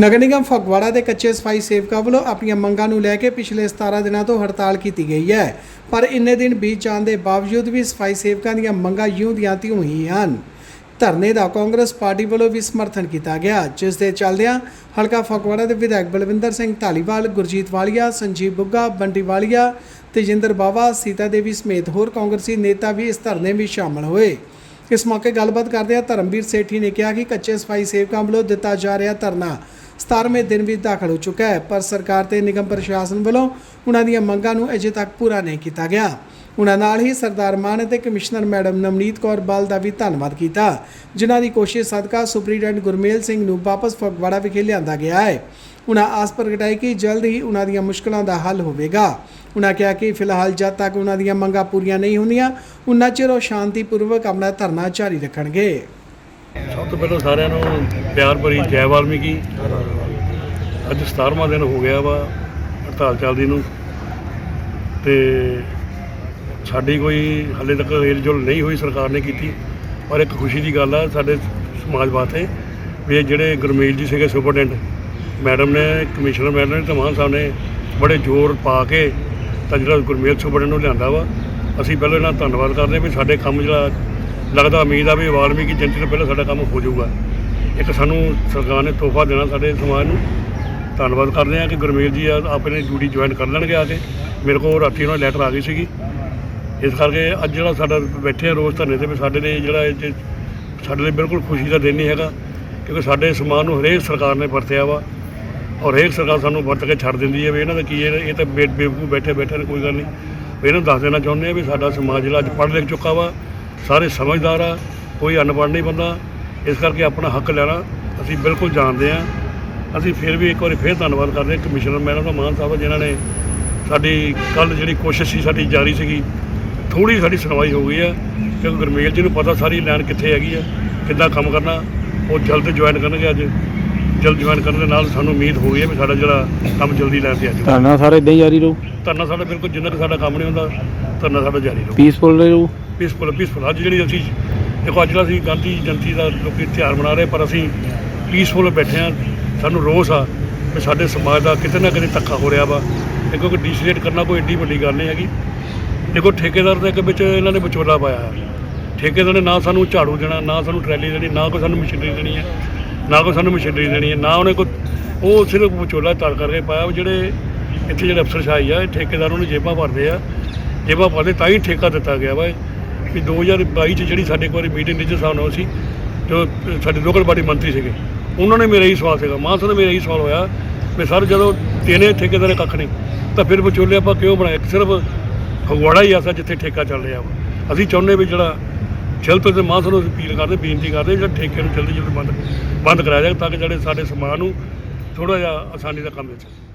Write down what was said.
ਨਗਰ ਨਿਗਮ ਫਗਵਾੜਾ ਦੇ ਕੱਚੇ ਸਫ਼ਾਈ ਸੇਵਕਾਂ ਵੱਲੋਂ ਆਪਣੀਆਂ ਮੰਗਾਂ ਨੂੰ ਲੈ ਕੇ ਪਿਛਲੇ 17 ਦਿਨਾਂ ਤੋਂ ਹੜਤਾਲ ਕੀਤੀ ਗਈ ਹੈ। ਪਰ ਇੰਨੇ ਦਿਨ ਬੀਤ ਜਾਣ ਦੇ ਬਾਵਜੂਦ ਵੀ ਸਫ਼ਾਈ ਸੇਵਕਾਂ ਦੀਆਂ ਮੰਗਾਂ ਯੂੰ ਦੀਆਂ ਤਿਉਂ ਹੀ ਹਨ। ਧਰਨੇ ਦਾ ਕਾਂਗਰਸ ਪਾਰਟੀ ਵੱਲੋਂ ਵੀ ਸਮਰਥਨ ਕੀਤਾ ਗਿਆ, ਜਿਸ ਦੇ ਚੱਲਦਿਆਂ ਹਲਕਾ ਫਗਵਾੜਾ ਦੇ ਵਿਧਾਇਕ ਬਲਵਿੰਦਰ ਸਿੰਘ ਢਾਲੀਵਾਲ ਗੁਰਜੀਤ ਵਾਲੀਆ, ਸੰਜੀਵ ਬੁੱਗਾ ਬੰਟੀ ਵਾਲੀਆ, ਤੇਜਿੰਦਰ ਬਾਵਾ, ਸੀਤਾ ਦੇਵੀ ਸਮੇਤ ਹੋਰ ਕਾਂਗਰਸੀ ਨੇਤਾ ਵੀ ਇਸ ਧਰਨੇ ਵਿੱਚ ਸ਼ਾਮਲ ਹੋਏ। ਇਸ ਮੌਕੇ ਗੱਲਬਾਤ ਕਰਦਿਆਂ ਧਰਮਵੀਰ ਸੇਠੀ ਨੇ ਕਿਹਾ ਕਿ ਕੱਚੇ ਸਫ਼ਾਈ ਸੇਵਕਾਂ ਵੱਲੋਂ ਦਿੱਤਾ ਜਾ ਰਿਹਾ ਧਰਨਾ 17ਵੇਂ ਦਿਨ ਵੀ ਦਾਖਲ ਹੋ ਚੁੱਕਾ ਹੈ, ਪਰ ਸਰਕਾਰ ਤੇ ਨਿਗਮ ਪ੍ਰਸ਼ਾਸਨ ਵੱਲੋਂ ਉਹਨਾਂ ਦੀਆਂ ਮੰਗਾਂ ਨੂੰ ਅਜੇ ਤੱਕ ਪੂਰਾ ਨਹੀਂ ਕੀਤਾ ਗਿਆ। ਉਹਨਾਂ ਨਾਲ ਹੀ ਸਰਦਾਰ ਮਾਨ ਅਤੇ ਕਮਿਸ਼ਨਰ ਮੈਡਮ ਨਵਨੀਤ ਕੌਰ ਬਲ ਦਾ ਵੀ ਧੰਨਵਾਦ ਕੀਤਾ, ਜਿਨ੍ਹਾਂ ਦੀ ਕੋਸ਼ਿਸ਼ ਸਦਕਾ ਸੁਪਰੀਡੈਂਟ ਗੁਰਮੇਲ ਸਿੰਘ ਨੂੰ ਵਾਪਸ ਫਗਵਾੜਾ ਵਿਖੇ ਲਿਆਂਦਾ ਗਿਆ ਹੈ। ਉਹਨਾਂ ਆਸ ਪ੍ਰਗਟਾਈ ਕਿ ਜਲਦ ਹੀ ਉਹਨਾਂ ਦੀਆਂ ਮੁਸ਼ਕਲਾਂ ਦਾ ਹੱਲ ਹੋਵੇਗਾ। ਉਹਨਾਂ ਕਿਹਾ ਕਿ ਫਿਲਹਾਲ ਜਦ ਤੱਕ ਉਹਨਾਂ ਦੀਆਂ ਮੰਗਾਂ ਪੂਰੀਆਂ ਨਹੀਂ ਹੁੰਦੀਆਂ ਉਹਨਾਂ ਚਿਰ ਉਹ ਸ਼ਾਂਤੀਪੂਰਵਕ ਆਪਣਾ ਧਰਨਾ ਜਾਰੀ ਰੱਖਣਗੇ। ਸਭ ਤੋਂ ਪਹਿਲਾਂ ਸਾਰਿਆਂ ਨੂੰ ਪਿਆਰ ਭਰੀ ਜੈ ਵਾਲਮੀਕੀ। ਅੱਜ 17ਵਾਂ ਦਿਨ ਹੋ ਗਿਆ ਵਾ ਹੜਤਾਲ ਚੱਲਦੀ ਨੂੰ। ਤੇ ਸਾਡੀ ਕੋਈ ਹਾਲੇ ਤੱਕ ਰੇਲ ਜੁਲ ਨਹੀਂ ਹੋਈ, ਸਰਕਾਰ ਨੇ ਕੀਤੀ। ਪਰ ਇੱਕ ਖੁਸ਼ੀ ਦੀ ਗੱਲ ਆ, ਸਾਡੇ ਸਮਾਜ ਵਾਸਤੇ ਵੀ ਜਿਹੜੇ ਗੁਰਮੇਲ ਜੀ ਸੀਗੇ ਸੁਪਰਡੈਂਟ, ਮੈਡਮ ਨੇ, ਕਮਿਸ਼ਨਰ ਮੈਡਮ ਨੇ ਧਮਾਨ ਸਾਹਿਬ ਨੇ ਬੜੇ ਜ਼ੋਰ ਪਾ ਕੇ ਤਾਂ ਜਿਹੜਾ ਗੁਰਮੇਲ ਸੁਪਰਡੈਂਟ ਨੂੰ ਲਿਆਂਦਾ ਵਾ, ਅਸੀਂ ਪਹਿਲਾਂ ਇਹਨਾਂ ਦਾ ਧੰਨਵਾਦ ਕਰਦੇ ਹਾਂ ਵੀ ਸਾਡੇ ਕੰਮ ਜਿਹੜਾ ਲੱਗਦਾ, ਉਮੀਦ ਆ ਵੀ ਵਾਲਮੀਕੀ ਜਨਤੀ ਤੋਂ ਪਹਿਲਾਂ ਸਾਡਾ ਕੰਮ ਹੋ ਜਾਊਗਾ। ਇੱਕ ਸਾਨੂੰ ਸਰਕਾਰ ਨੇ ਤੋਹਫਾ ਦੇਣਾ ਸਾਡੇ ਸਮਾਜ ਨੂੰ। ਧੰਨਵਾਦ ਕਰਦੇ ਹਾਂ ਕਿ ਗੁਰਮੇਲ ਜੀ ਆ ਆਪਣੇ ਡਿਊਟੀ ਜੁਆਇਨ ਕਰ ਲੈਣਗੇ ਆ ਕੇ। ਮੇਰੇ ਕੋਲ ਰਾਤੀ ਉਹਨਾਂ ਦੀ ਲੈਟਰ ਆ ਗਈ ਸੀਗੀ। ਇਸ ਕਰਕੇ ਅੱਜ ਜਿਹੜਾ ਸਾਡਾ ਬੈਠੇ ਆ ਰੋਜ਼ ਧਰਨੇ ਤੇ ਵੀ ਸਾਡੇ ਲਈ ਜਿਹੜਾ ਇਹ 'ਚ ਸਾਡੇ ਲਈ ਬਿਲਕੁਲ ਖੁਸ਼ੀ ਦਾ ਦਿਨ ਨਹੀਂ ਹੈਗਾ, ਕਿਉਂਕਿ ਸਾਡੇ ਸਮਾਜ ਨੂੰ ਹਰੇਕ ਸਰਕਾਰ ਨੇ ਵਰਤਿਆ ਵਾ। ਔਰ ਹਰੇਕ ਸਰਕਾਰ ਸਾਨੂੰ ਵਰਤ ਕੇ ਛੱਡ ਦਿੰਦੀ ਹੈ ਵੀ ਇਹਨਾਂ ਦਾ ਕੀ ਹੈ, ਇਹ ਤਾਂ ਬੇ ਬੇਵਕੂਫ ਬੈਠੇ ਬੈਠੇ ਨੇ, ਕੋਈ ਗੱਲ ਨਹੀਂ। ਵੀ ਇਹਨਾਂ ਨੂੰ ਦੱਸ ਦੇਣਾ ਚਾਹੁੰਦੇ ਆ ਵੀ ਸਾਡਾ ਸਮਾਜ ਜਿਹੜਾ ਅੱਜ ਪੜ੍ਹ ਲਿਖ ਚੁੱਕਾ ਵਾ, ਸਾਰੇ ਸਮਝਦਾਰ ਆ, ਕੋਈ ਅਨਪੜ੍ਹ ਨਹੀਂ ਬੰਦਾ। ਇਸ ਕਰਕੇ ਆਪਣਾ ਹੱਕ ਲੈਣਾ ਅਸੀਂ ਬਿਲਕੁਲ ਜਾਣਦੇ ਆ ਅਸੀਂ ਫਿਰ ਵੀ ਇੱਕ ਵਾਰੀ ਫਿਰ ਧੰਨਵਾਦ ਕਰਦੇ ਹਾਂ ਕਮਿਸ਼ਨਰ ਮੈਡਮ ਦਾ, ਮਾਨ ਸਾਹਿਬ ਜਿਨ੍ਹਾਂ ਨੇ ਸਾਡੀ ਕੱਲ ਜਿਹੜੀ ਕੋਸ਼ਿਸ਼ ਸੀ, ਸਾਡੀ ਜਾਰੀ ਸੀਗੀ ਥੋੜੀ ਸਾਡੀ ਸੁਣਵਾਈ ਹੋ ਗਈ ਆ। ਕਿਉਂਕਿ ਗੁਰਮੇਲ ਜੀ ਨੂੰ ਪਤਾ ਸਾਰੀ ਲਾਈਨ ਕਿੱਥੇ ਹੈਗੀ ਆ, ਕਿੱਦਾਂ ਕੰਮ ਕਰਨਾ, ਉਹ ਜਲਦ ਜੁਆਇਨ ਕਰਨਗੇ ਅੱਜ। ਜਲਦ ਜੁਆਇਨ ਕਰਨ ਦੇ ਨਾਲ ਸਾਨੂੰ ਉਮੀਦ ਹੋ ਗਈ ਹੈ ਵੀ ਸਾਡਾ ਜਿਹੜਾ ਕੰਮ ਜਲਦੀ ਲੈਣ ਤੇ ਆ ਜਾਊਗਾ। ਧਰਨਾ ਸਾਰੇ ਇਦਾਂ ਹੀ ਜਾਰੀ ਰਹੂ? ਧਰਨਾ ਸਾਡਾ ਬਿਲਕੁਲ ਜਿੰਨਾ ਕੁ ਸਾਡਾ ਕੰਮ ਨਹੀਂ ਹੁੰਦਾ ਧਰਨਾ ਸਾਡਾ ਜਾਰੀ ਰਹੂ। ਪੀਸਫੁਲ ਰਹੂ ਪੀਸਫੁਲ ਪੀਸਫੁਲ ਅੱਜ ਜਿਹੜੀ ਅਸੀਂ ਦੇਖੋ ਅੱਜ ਅਸੀਂ ਗਾਂਧੀ ਜਯੰਤੀ ਦਾ ਲੋਕੀ ਤਿਉਹਾਰ ਮਨਾ ਰਹੇ ਪਰ ਅਸੀਂ ਪੀਸਫੁਲ ਬੈਠੇ ਆ ਸਾਨੂੰ ਰੋਸ ਆ ਕਿ ਸਾਡੇ ਸਮਾਜ ਦਾ ਕਿਤੇ ਨਾ ਕਿਤੇ ਧੱਕਾ ਹੋ ਰਿਹਾ ਵਾ। ਇਹ ਕਿਉਂਕਿ ਡੀਸੀਏਟ ਕਰਨਾ ਕੋਈ ਏਡੀ ਵੱਡੀ ਗੱਲ ਨਹੀਂ ਹੈਗੀ। ਦੇਖੋ ਠੇਕੇਦਾਰ ਦੇ ਇੱਕ ਵਿੱਚ ਇਹਨਾਂ ਨੇ ਵਿਚੋਲਾ ਪਾਇਆ। ਹੈ। ਠੇਕੇਦਾਰ ਨੇ ਨਾ ਸਾਨੂੰ ਝਾੜੂ ਦੇਣਾ ਨਾ ਸਾਨੂੰ ਟਰੈਲੀ ਦੇਣੀ ਨਾ ਕੋਈ ਸਾਨੂੰ ਮਸ਼ੀਨਰੀ ਦੇਣੀ ਹੈ। ਨਾ ਕੋਈ ਸਾਨੂੰ ਮਸ਼ੀਨਰੀ ਦੇਣੀ ਹੈ, ਨਾ ਉਹਨੇ ਕੋਈ ਉਹ ਸਿਰਫ ਵਿਚੋਲਾ ਤੜ ਕਰਕੇ ਪਾਇਆ ਵੀ, ਜਿਹੜੇ ਇੱਥੇ ਜਿਹੜੇ ਅਫਸਰਸ਼ਾਹੀ ਆ, ਇਹ ਠੇਕੇਦਾਰਾਂ ਨੂੰ ਜੇਬਾਂ ਭਰਦੇ ਆ। ਜੇਬਾਂ ਭਰਦੇ ਤਾਂ ਹੀ ਠੇਕਾ ਦਿੱਤਾ ਗਿਆ ਵਾ। ਇਹ। ਵੀ 2022 ਚ ਜਿਹੜੀ ਸਾਡੇ ਕੋਲ ਮੀਟਿੰਗ ਨਿੱਜਰ ਸਾਹਿਬ ਨਾਲ ਸੀ, ਜੋ ਸਾਡੇ ਲੋਕਲ ਬਾਡੀ ਮੰਤਰੀ ਸੀਗੇ, ਉਹਨਾਂ ਨੇ ਮੇਰਾ ਹੀ ਸਵਾਲ ਸੀਗਾ। ਮਾਨ ਸਾਹਿਬ ਮੇਰਾ ਹੀ ਸਵਾਲ ਹੋਇਆ ਵੀ ਸਰ ਜਦੋਂ ਤਿੰਨੇ ਠੇਕੇਦਾਰ ਕੱਖ ਨਹੀਂ ਤਾਂ ਫਿਰ ਵਿਚੋਲੇ ਆਪਾਂ ਕਿਉਂ ਬਣਾਏ? ਸਿਰਫ ਫਗਵਾੜਾ ਹੀ ਐਸਾ ਜਿੱਥੇ ਠੇਕਾ ਚੱਲ ਰਿਹਾ ਵਾ। ਅਸੀਂ ਚਾਹੁੰਦੇ ਵੀ ਜਿਹੜਾ ਜਲਦ ਤੇ ਮਾਨ ਸਾਹਿਬ ਨੂੰ ਅਪੀਲ ਕਰਦੇ, ਬੇਨਤੀ ਕਰਦੇ ਜਿਹੜਾ ਠੇਕੇ ਨੂੰ ਜਲਦੀ ਜਲਦੀ ਬੰਦ ਬੰਦ ਕਰਾਇਆ ਜਾਵੇ ਤਾਂ ਕਿ ਜਿਹੜੇ ਸਾਡੇ ਸਮਾਜ ਨੂੰ ਥੋੜਾ ਜਿਹਾ ਆਸਾਨੀ ਦਾ ਕੰਮ ਮਿਲ ਸਕੇ।